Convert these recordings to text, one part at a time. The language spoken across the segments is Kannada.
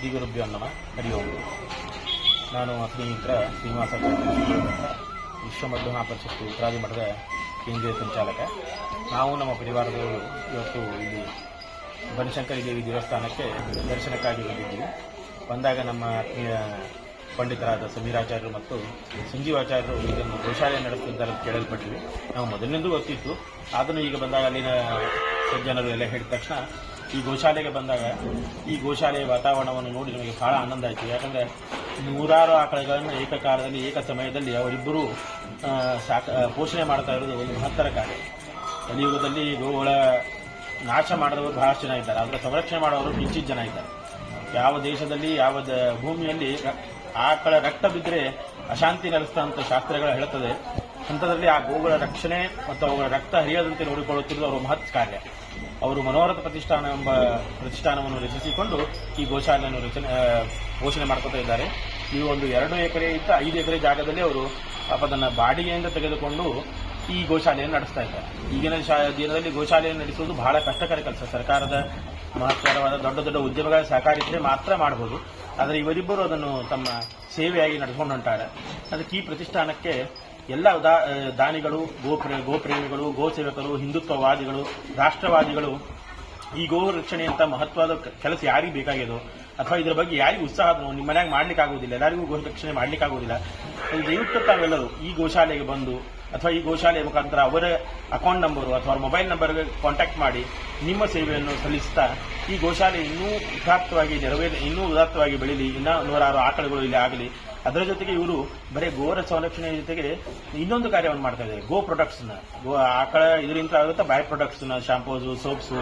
ಶ್ರೀ ಗುರುಭ್ಯೋ ನಮ. ಹರಿ ಓಂ. ನಾನು ಸ್ನೇಹಿತರ ಶ್ರೀನಿವಾಸ ವಿಶ್ವ ಮಧ್ಯಾಹ್ನ ಪರಿಷತ್ತು ಉತ್ತರಾದಿ ಮಠದ ಕೇಂದ್ರೀಯ ಸಂಚಾಲಕ. ನಾವು ನಮ್ಮ ಪರಿವಾರದವರು ಇವತ್ತು ಇಲ್ಲಿ ಬನಶಂಕರಿ ದೇವಿ ದೇವಸ್ಥಾನಕ್ಕೆ ದರ್ಶನಕ್ಕಾಗಿ ಬಂದಿದ್ದೀವಿ. ಬಂದಾಗ ನಮ್ಮ ಆತ್ಮೀಯ ಪಂಡಿತರಾದ ಸಮೀರಾಚಾರ್ಯರು ಮತ್ತು ಸಂಜೀವಾಚಾರ್ಯರು ಇದನ್ನು ಗೋಶಾಲೆ ನಡೆಸುತ್ತಿದ್ದಾರೆ ಅಂತ ಕೇಳಲ್ಪಟ್ಟಿವಿ. ನಾವು ಮೊದಲಿನಿಂದ ಗೊತ್ತಿತ್ತು. ಆದರೂ ಈಗ ಬಂದಾಗ ಅಲ್ಲಿನ ಸಜ್ಜನರು ಎಲ್ಲ ಹೇಳಿದ ತಕ್ಷಣ ಈ ಗೋಶಾಲೆಗೆ ಬಂದಾಗ ಈ ಗೋಶಾಲೆಯ ವಾತಾವರಣವನ್ನು ನೋಡಿ ನಮಗೆ ಬಹಳ ಆನಂದ ಆಯಿತು. ಯಾಕಂದರೆ ನೂರಾರು ಆಕಳುಗಳನ್ನು ಏಕಕಾಲದಲ್ಲಿ ಏಕ ಸಮಯದಲ್ಲಿ ಅವರಿಬ್ಬರು ಸಾಕ ಪೋಷಣೆ ಮಾಡ್ತಾ ಇರೋದು ಒಂದು ಮಹತ್ತರ ಕಾರ್ಯ. ಕಲಿಯುಗದಲ್ಲಿ ಗೋಗಳ ನಾಶ ಮಾಡಿದವರು ಬಹಳಷ್ಟು ಜನ ಇದ್ದಾರೆ. ಅದರ ಸಂರಕ್ಷಣೆ ಮಾಡೋರು ಕಿಂಚಿತ್ ಜನ ಇದ್ದಾರೆ. ಯಾವ ದೇಶದಲ್ಲಿ, ಯಾವ ಭೂಮಿಯಲ್ಲಿ ಆಕಳ ರಕ್ತ ಬಿದ್ದರೆ ಅಶಾಂತಿ ನಡೆಸ್ತಾ ಶಾಸ್ತ್ರಗಳು ಹೇಳುತ್ತದೆ. ಹಂತದಲ್ಲಿ ಆ ಗೋಗಳ ರಕ್ಷಣೆ ಮತ್ತು ಅವುಗಳ ರಕ್ತ ಹರಿಯದಂತೆ ನೋಡಿಕೊಳ್ಳುತ್ತಿರುವುದು ಅವರ ಮಹತ್ ಕಾರ್ಯ. ಅವರು ಮನೋರಥ ಪ್ರತಿಷ್ಠಾನ ಎಂಬ ಪ್ರತಿಷ್ಠಾನವನ್ನು ರಚಿಸಿಕೊಂಡು ಈ ಗೋಶಾಲೆಯನ್ನು ರಚನೆ ಘೋಷಣೆ ಮಾಡ್ಕೊತಾ ಇದ್ದಾರೆ. ಈ ಒಂದು ಎರಡು ಎಕರೆ ಇದ್ದ ಐದು ಎಕರೆ ಜಾಗದಲ್ಲಿ ಅವರು ಅದನ್ನು ಬಾಡಿಗೆಯಿಂದ ತೆಗೆದುಕೊಂಡು ಈ ಗೋಶಾಲೆಯನ್ನು ನಡೆಸ್ತಾ ಇದ್ದಾರೆ. ಈಗಿನ ದಿನದಲ್ಲಿ ಗೋಶಾಲೆಯನ್ನು ನಡೆಸುವುದು ಬಹಳ ಕಷ್ಟಕರ ಕೆಲಸ. ಸರ್ಕಾರದ ಮಹತ್ತರವಾದ ದೊಡ್ಡ ದೊಡ್ಡ ಉದ್ಯಮಗಳ ಸಹಕಾರಿದ್ರೆ ಮಾತ್ರ ಮಾಡಬಹುದು ಆದರೆ ಇವರಿಬ್ಬರು ಅದನ್ನು ತಮ್ಮ ಸೇವೆಯಾಗಿ ನಡೆಸ್ಕೊಂಡು ಹೊಂಟಾರೆ. ಅದಕ್ಕೆ ಈ ಪ್ರತಿಷ್ಠಾನಕ್ಕೆ ಎಲ್ಲ ದಾ ದಾನಿಗಳು, ಗೋಪ್ರ, ಗೋಪ್ರೇಮಿಗಳು, ಗೋಸೇವಕರು, ಹಿಂದುತ್ವವಾದಿಗಳು, ರಾಷ್ಟ್ರವಾದಿಗಳು, ಈ ಗೋ ರಕ್ಷಣೆ ಅಂತ ಮಹತ್ವದ ಕೆಲಸ ಯಾರಿಗೆ ಬೇಕಾಗಿದೆ ಅಥವಾ ಇದರ ಬಗ್ಗೆ ಯಾರಿಗೂ ಉತ್ಸಾಹ ನಿಮ್ಮ ಮನ್ಯಾಗ ಮಾಡ್ಲಿಕ್ಕೆ ಆಗುವುದಿಲ್ಲ ಎಲ್ಲರಿಗೂ ಗೋ ರಕ್ಷಣೆ ಮಾಡ್ಲಿಕ್ಕೆ ಆಗುವುದಿಲ್ಲ ಅದು ದಯವಿಟ್ಟು ತಾವೆಲ್ಲರೂ ಈ ಗೋಶಾಲೆಗೆ ಬಂದು, ಅಥವಾ ಈ ಗೋಶಾಲೆ ಮುಖಾಂತರ ಅವರ ಅಕೌಂಟ್ ನಂಬರು ಅಥವಾ ಅವರ ಮೊಬೈಲ್ ನಂಬರ್ಗೆ ಕಾಂಟ್ಯಾಕ್ಟ್ ಮಾಡಿ, ನಿಮ್ಮ ಸೇವೆಯನ್ನು ಸಲ್ಲಿಸ್ತಾ, ಈ ಗೋಶಾಲೆ ಇನ್ನೂ ಉದಾತ್ತವಾಗಿ ನೆರವೇರಿ, ಇನ್ನೂ ಉದಾತ್ತವಾಗಿ ಬೆಳೀಲಿ, ಇನ್ನೂ ನೂರಾರು ಆಕಳುಗಳು ಇಲ್ಲಿ ಆಗಲಿ ಅದರ ಜೊತೆಗೆ ಇವರು ಬರೀ ಗೋರ ಸಂರಕ್ಷಣೆ ಜೊತೆಗೆ ಇನ್ನೊಂದು ಕಾರ್ಯವನ್ನು ಮಾಡ್ತಾ ಇದ್ದಾರೆ. ಗೋ ಪ್ರೊಡಕ್ಟ್ಸ್ನ ಗೋ ಆಕಳ ಇದರಿಂದ ಆಗುತ್ತಾ ಬೈ ಪ್ರೊಡಕ್ಟ್ಸ್ನ ಶಾಂಪೂಸು ಸೋಪ್ಸು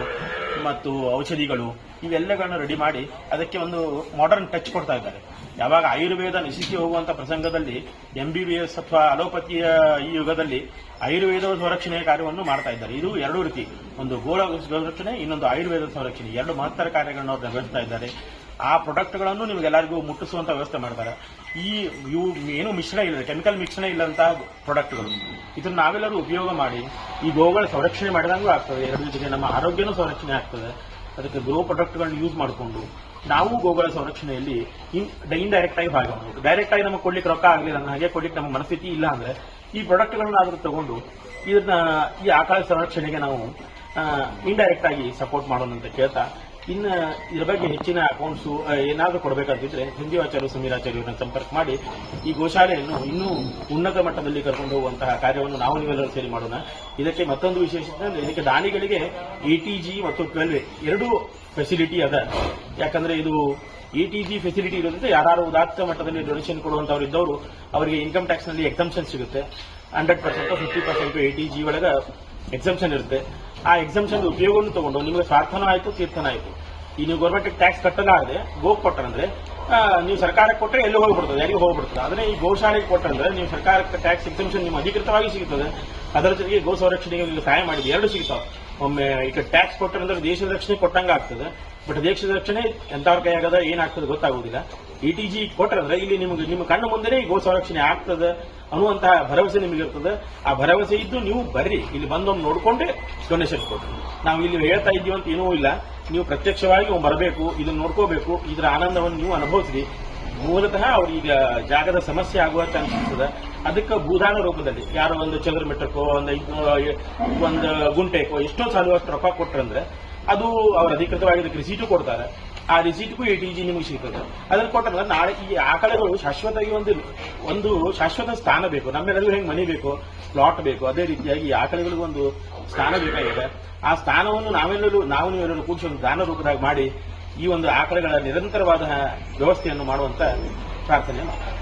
ಮತ್ತು ಔಷಧಿಗಳು ಇವೆಲ್ಲಗಳನ್ನು ರೆಡಿ ಮಾಡಿ ಅದಕ್ಕೆ ಒಂದು ಮಾಡರ್ನ್ ಟಚ್ ಕೊಡ್ತಾ ಇದ್ದಾರೆ. ಯಾವಾಗ ಆಯುರ್ವೇದ ನಶಿಸಿ ಹೋಗುವಂತ ಪ್ರಸಂಗದಲ್ಲಿ ಎಂ ಬಿ ಎಸ್ ಅಥವಾ ಅಲೋಪತಿಯ ಈ ಯುಗದಲ್ಲಿ ಆಯುರ್ವೇದ ಸಂರಕ್ಷಣೆಯ ಕಾರ್ಯವನ್ನು ಮಾಡ್ತಾ ಇದ್ದಾರೆ. ಇದು ಎರಡು ರೀತಿ. ಒಂದು ಗೋಳ ಸಂರಕ್ಷಣೆ, ಇನ್ನೊಂದು ಆಯುರ್ವೇದ ಸಂರಕ್ಷಣೆ. ಎರಡು ಮಹತ್ತರ ಕಾರ್ಯಗಳನ್ನು ಅವರು ನಿರ್ವಹಿಸ್ತಾ ಇದ್ದಾರೆ. ಆ ಪ್ರಾಡಕ್ಟ್ಗಳನ್ನು ನಿಮಗೆಲ್ಲರಿಗೂ ಮುಟ್ಟಿಸುವಂತ ವ್ಯವಸ್ಥೆ ಮಾಡ್ತಾರೆ. ಈ ಇವು ಏನು ಮಿಶ್ರಣ ಇಲ್ಲ ಕೆಮಿಕಲ್ ಮಿಶ್ರಣ ಇಲ್ಲಂತಹ ಪ್ರಾಡಕ್ಟ್ಗಳು ಇದನ್ನು ನಾವೆಲ್ಲರೂ ಉಪಯೋಗ ಮಾಡಿ, ಈ ಗೋಗಳ ಸಂರಕ್ಷಣೆ ಮಾಡಿದಂಗೂ ಆಗ್ತದೆ. ಎರಡು ಜೊತೆಗೆ ನಮ್ಮ ಆರೋಗ್ಯನೂ ಸಂರಕ್ಷಣೆ ಆಗ್ತದೆ. ಅದಕ್ಕೆ ಗೋ ಪ್ರಾಡಕ್ಟ್ಗಳನ್ನ ಯೂಸ್ ಮಾಡಿಕೊಂಡು, ನಾವು ಗೋಗಳ ಸಂರಕ್ಷಣೆಯಲ್ಲಿ ಇಂಡೈರೆಕ್ಟ್ ಆಗಿ ಭಾಗವಹಿಸಬೇಕು ಡೈರೆಕ್ಟ್ ಆಗಿ ನಮಗೆ ಕೊಡ್ಲಿಕ್ಕೆ ರೊಕ್ಕ ಆಗಲಿಲ್ಲ ಹಾಗೆ ಕೊಡ್ಲಿಕ್ಕೆ ನಮ್ಮ ಮನಸ್ಥಿತಿ ಇಲ್ಲ ಅಂದ್ರೆ, ಈ ಪ್ರಾಡಕ್ಟ್ಗಳನ್ನ ಆದ್ರೂ ತಗೊಂಡು, ಇದನ್ನ ಈ ಆಕಳ ಸಂರಕ್ಷಣೆಗೆ ನಾವು ಇಂಡೈರೆಕ್ಟ್ ಆಗಿ ಸಪೋರ್ಟ್ ಮಾಡೋಣ ಅಂತ ಕೇಳ್ತಾ ಇನ್ನು ಇದ್ರ ಬಗ್ಗೆ ಹೆಚ್ಚಿನ ಅಕೌಂಟ್ಸು ಏನಾದರೂ ಕೊಡಬೇಕಾಗಿದ್ರೆ ಸಂಜೀವಾಚಾರ್ಯ ಸಮೀರಾಚಾರ್ಯರನ್ನ ಸಂಪರ್ಕ ಮಾಡಿ ಈ ಗೋಶಾಲೆಯನ್ನು ಇನ್ನೂ ಉನ್ನತ ಮಟ್ಟದಲ್ಲಿ ಕರ್ಕೊಂಡು ಹೋಗುವಂತಹ ಕಾರ್ಯವನ್ನು ನಾವು ನೀವೆಲ್ಲರೂ ಸೇರಿ ಮಾಡೋಣ. ಇದಕ್ಕೆ ಮತ್ತೊಂದು ವಿಶೇಷತೆ ಅಂದರೆ ಇದಕ್ಕೆ ದಾನಿಗಳಿಗೆ ಎ ಟಿ ಜಿ ಮತ್ತು ಟ್ವೆಲ್ವ್ ಎರಡೂ ಫೆಸಿಲಿಟಿ ಅದ. ಯಾಕಂದ್ರೆ ಇದು ಎ ಟಿ ಜಿ ಫೆಸಿಲಿಟಿ ಇರೋದ್ರಿಂದ ಯಾರು ಉದಾತ್ತ ಮಟ್ಟದಲ್ಲಿ ಡೊನೇಷನ್ ಕೊಡುವಂತವ್ರು ಇದ್ದವರು, ಅವರಿಗೆ ಇನ್ಕಮ್ ಟ್ಯಾಕ್ಸ್ನಲ್ಲಿ ಎಕ್ಸಂಪ್ಷನ್ ಸಿಗುತ್ತೆ. Hundred percent, fifty percent, eighty G ಒಳಗೆ ಎಕ್ಸಂಪ್ಷನ್ ಇರುತ್ತೆ. ಆ ಎಕ್ಸಂಪ್ಷನ್ ಉಪಯೋಗವನ್ನು ತಗೊಂಡು ನಿಮಗೆ ಸ್ವಾರ್ಥನ ಆಯಿತು, ತೀರ್ಥನ ಆಯಿತು. ಈ ನೀವು ಗೌರ್ಮೆಂಟ್ ಟ್ಯಾಕ್ಸ್ ಕಟ್ಟಲಾಗದೆ ಗೋ ಕೊಟ್ಟರಂದ್ರೆ ನೀವು ಸರ್ಕಾರಕ್ಕೆ ಕೊಟ್ಟರೆ ಎಲ್ಲಿ ಹೋಗ್ಬಿಡ್ತದೆ? ಯಾರಿಗೂ ಹೋಗ್ಬಿಡ್ತದೆ? ಆದರೆ ಈ ಗೋಶಾಲೆಗೆ ಕೊಟ್ಟಂದ್ರೆ ನೀವು ಸರ್ಕಾರಕ್ಕೆ ಟ್ಯಾಕ್ಸ್ ಎಕ್ಸಂಪ್ಷನ್ ನಿಮ್ಮ ಅಧಿಕೃತವಾಗಿ ಸಿಗುತ್ತದೆ ಅದರ ಜೊತೆಗೆ ಗೋ ಸಂರಕ್ಷಣೆಗೆ ನೀವು ಸಹಾಯ ಮಾಡಿದ್ದು ಎರಡು ಸಿಗ್ತಾವೆ. ಒಮ್ಮೆ ಈಗ ಟ್ಯಾಕ್ಸ್ ಕೊಟ್ಟರಂದ್ರೆ ದೇಶದ ರಕ್ಷಣೆ ಕೊಟ್ಟಂಗೆ ಆಗ್ತದೆ ಬಟ್ ದೇಶದ ರಕ್ಷಣೆ ಎಂತವ್ರ ಕೈಯಾಗದ, ಏನಾಗ್ತದೆ ಗೊತ್ತಾಗುವುದಿಲ್ಲ. ಇ ಟಿ ಜಿ ಕೊಟ್ರಂದ್ರೆ ಇಲ್ಲಿ ನಿಮಗೆ, ನಿಮ್ಮ ಕಣ್ಣು ಮುಂದೆ ಗೋ ಸಂರಕ್ಷಣೆ ಆಗ್ತದೆ ಅನ್ನುವಂತಹ ಭರವಸೆ ನಿಮಗೆ ಇರ್ತದೆ. ಆ ಭರವಸೆ ಇದ್ದು ನೀವು ಬರ್ರಿ. ಇಲ್ಲಿ ಬಂದೊಂದು ನೋಡಿಕೊಂಡೆ ಡೊನೇಷನ್ ಕೊಡ್ರಿ. ನಾವು ಇಲ್ಲಿ ಹೇಳ್ತಾ ಇದ್ದೀವಿ ಅಂತ ಏನೂ ಇಲ್ಲ. ನೀವು ಪ್ರತ್ಯಕ್ಷವಾಗಿ ಬರಬೇಕು, ಇದನ್ನ ನೋಡ್ಕೋಬೇಕು, ಇದರ ಆನಂದವನ್ನು ನೀವು ಅನುಭವಿಸ್ರಿ. ಮೂಲತಃ ಅವ್ರಿಗೆ ಜಾಗದ ಸಮಸ್ಯೆ ಆಗುವ ಚಾನ್ಸ್ ಇರ್ತದೆ. ಅದಕ್ಕೆ ಭೂದಾನ ರೂಪದಲ್ಲಿ, ಯಾರೋ ಒಂದು ಚದುರ ಮೀಟರ್ಕೋ ಒಂದು ಒಂದು ಗುಂಟೆಕೋ ಎಷ್ಟೋ ಸಾಲುವಷ್ಟು ರೊಕ್ಕ ಕೊಟ್ರಂದ್ರೆ ಅದು ಅವ್ರು ಅಧಿಕೃತವಾಗಿ ಅದಕ್ಕೆ ಕೊಡ್ತಾರೆ. ಆ ರಿಸೀಟ್ಗೂ ಎ ಟಿ ಜಿ ನಿಮಗೆ ಸಿಗ್ತದೆ. ಅದನ್ನು ಕೊಟ್ಟಾಗ ನಾಳೆ ಈ ಆಕಳೆಗಳು ಶಾಶ್ವತವಾಗಿ ಒಂದು ಒಂದು ಶಾಶ್ವತ ಸ್ಥಾನ ಬೇಕು. ನಮ್ಮೆಲ್ಲರಿಗೂ ಹೆಂಗೆ ಮನೆ ಬೇಕು ಪ್ಲಾಟ್ ಬೇಕು. ಅದೇ ರೀತಿಯಾಗಿ ಈ ಆಕಳೆಗಳಿಗೂ ಒಂದು ಸ್ಥಾನ ಬೇಕಾಗಿದೆ. ಆ ಸ್ಥಾನವನ್ನು ನಾವೆಲ್ಲರೂ ನಾವು ನೀವೆಲ್ಲರೂ ಕೂಡಿಸಿ ಒಂದು ದಾನ ರೂಪದಾಗ ಮಾಡಿ ಈ ಒಂದು ಆಕಳೆಗಳ ನಿರಂತರವಾದ ವ್ಯವಸ್ಥೆಯನ್ನು ಮಾಡುವಂತ ಪ್ರಾರ್ಥನೆ ಮಾಡ್ತಾರೆ